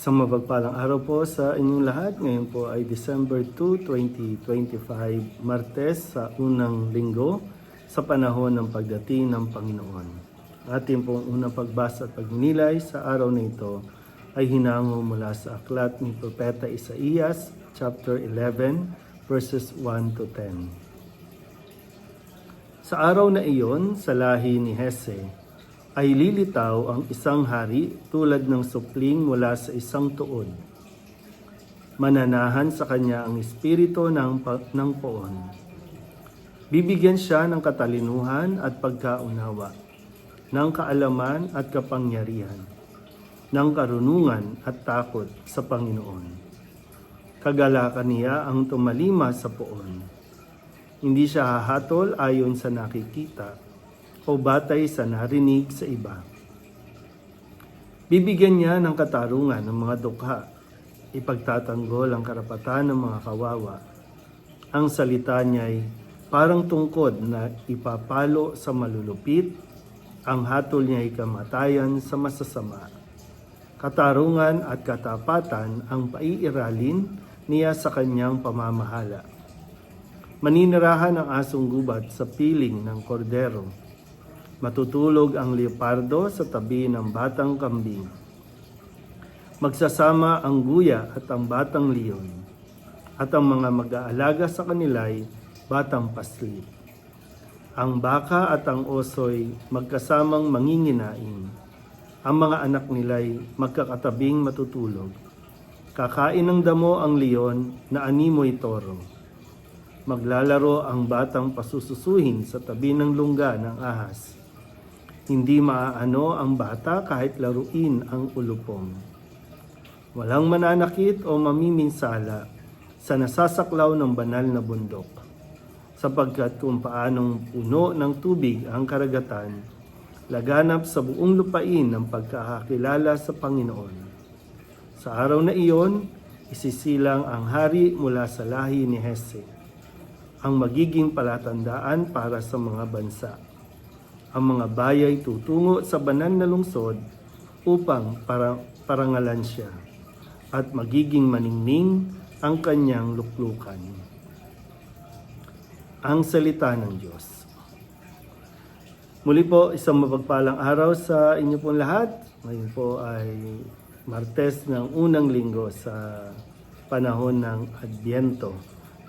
Isang mapagpalang araw po sa inyong lahat. Ngayon po ay December 2, 2025, Martes sa unang linggo sa panahon ng pagdating ng Panginoon. Ating pong unang pagbasa at pagninilay sa araw na ito ay hinango mula sa aklat ni Propeta Isaías, chapter 11, verses 1 to 10. Sa araw na iyon, sa lahi ni Hese, ay lilitaw ang isang hari tulad ng supling mula sa isang tuod. Mananahan sa kanya ang espiritu ng, ng poon. Bibigyan siya ng katalinuhan at pagkaunawa, ng kaalaman at kapangyarihan, ng karunungan at takot sa Panginoon. Kagalakan niya ang tumalima sa poon. Hindi siya hahatol ayon sa nakikita o batay sa narinig sa iba. Bibigyan niya ng katarungan ng mga dukha, ipagtatanggol ang karapatan ng mga kawawa. Ang salita niya ay parang tungkod na ipapalo sa malulupit, ang hatol niya ay kamatayan sa masasama. Katarungan at katapatan ang paiiralin niya sa kanyang pamamahala. Maninirahan ang asong gubat sa piling ng kordero. Matutulog ang leopardo sa tabi ng batang kambing. Magsasama ang guya at ang batang leon. At ang mga mag-aalaga sa kanila'y batang paslit. Ang baka at ang oso'y magkasamang manginginain. Ang mga anak nila'y magkakatabing matutulog. Kakain ng damo ang leon na animoy toro. Maglalaro ang batang pasususuhin sa tabi ng lungga ng ahas. Hindi maaano ang bata kahit laruin ang ulupong. Walang mananakit o mamiminsala sa nasasaklaw ng banal na bundok. Sapagkat kung paanong puno ng tubig ang karagatan, laganap sa buong lupain ang pagkakakilala sa Panginoon. Sa araw na iyon, isisilang ang hari mula sa lahi ni Hese, ang magiging palatandaan para sa mga bansa ang mga bayay tutungo sa banal na lungsod upang para, parangalan siya at magiging maningning ang kanyang luklukan. Ang salita ng Diyos. Muli po, isang mapagpalang araw sa inyo pong lahat. Ngayon po ay Martes ng unang linggo sa panahon ng Adbyento.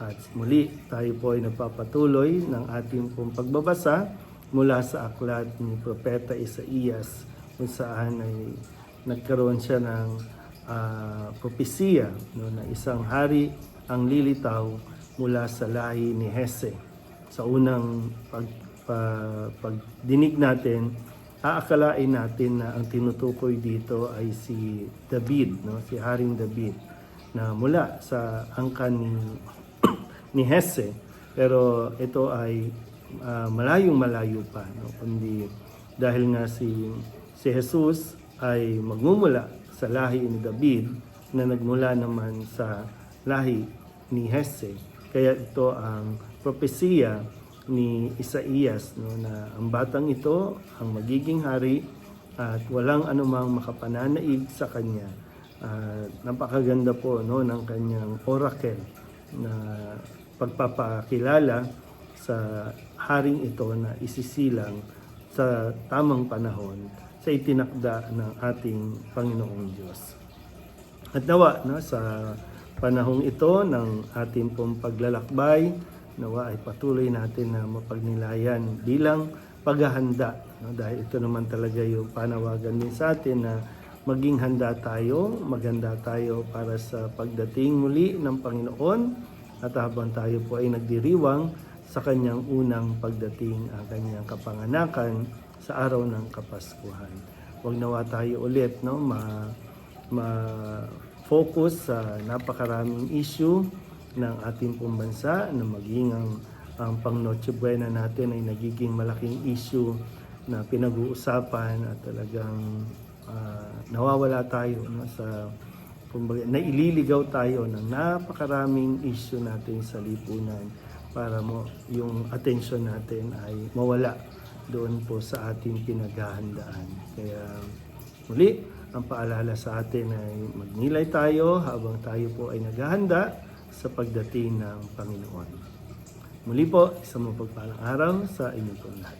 At muli, tayo po ay nagpapatuloy ng ating pong pagbabasa mula sa aklat ni Propeta Isaías kung saan ay nagkaroon siya ng uh, propesiya no, na isang hari ang lilitaw mula sa lahi ni Hese. Sa unang pag, pa, pagdinig natin, aakalain natin na ang tinutukoy dito ay si David, no, si Haring David na mula sa angkan ni, ni Hese. Pero ito ay uh, malayong malayo pa no? Kundi dahil nga si si Jesus ay magmumula sa lahi ni David na nagmula naman sa lahi ni Hese kaya ito ang propesiya ni Isaías no? Na ang batang ito ang magiging hari at walang anumang makapananaig sa kanya. Uh, napakaganda po no ng kanyang oracle na pagpapakilala sa haring ito na isisilang sa tamang panahon sa itinakda ng ating Panginoong Diyos. At nawa no, sa panahong ito ng ating pong paglalakbay, nawa ay patuloy natin na mapagnilayan bilang paghahanda. No, dahil ito naman talaga yung panawagan din sa atin na maging handa tayo, maganda tayo para sa pagdating muli ng Panginoon at habang tayo po ay nagdiriwang sa kanyang unang pagdating ang kanyang kapanganakan sa araw ng Kapaskuhan. Huwag nawa tayo ulit no ma ma focus sa napakaraming issue ng ating pong bansa na maging ang, ang pang Noche Buena natin ay nagiging malaking issue na pinag-uusapan at talagang uh, nawawala tayo no, sa kumbaga, naililigaw tayo ng napakaraming issue natin sa lipunan para mo yung attention natin ay mawala doon po sa ating pinaghahandaan. Kaya muli, ang paalala sa atin ay magnilay tayo habang tayo po ay naghahanda sa pagdating ng Panginoon. Muli po, isang mapagpalang araw sa inyo po lahat.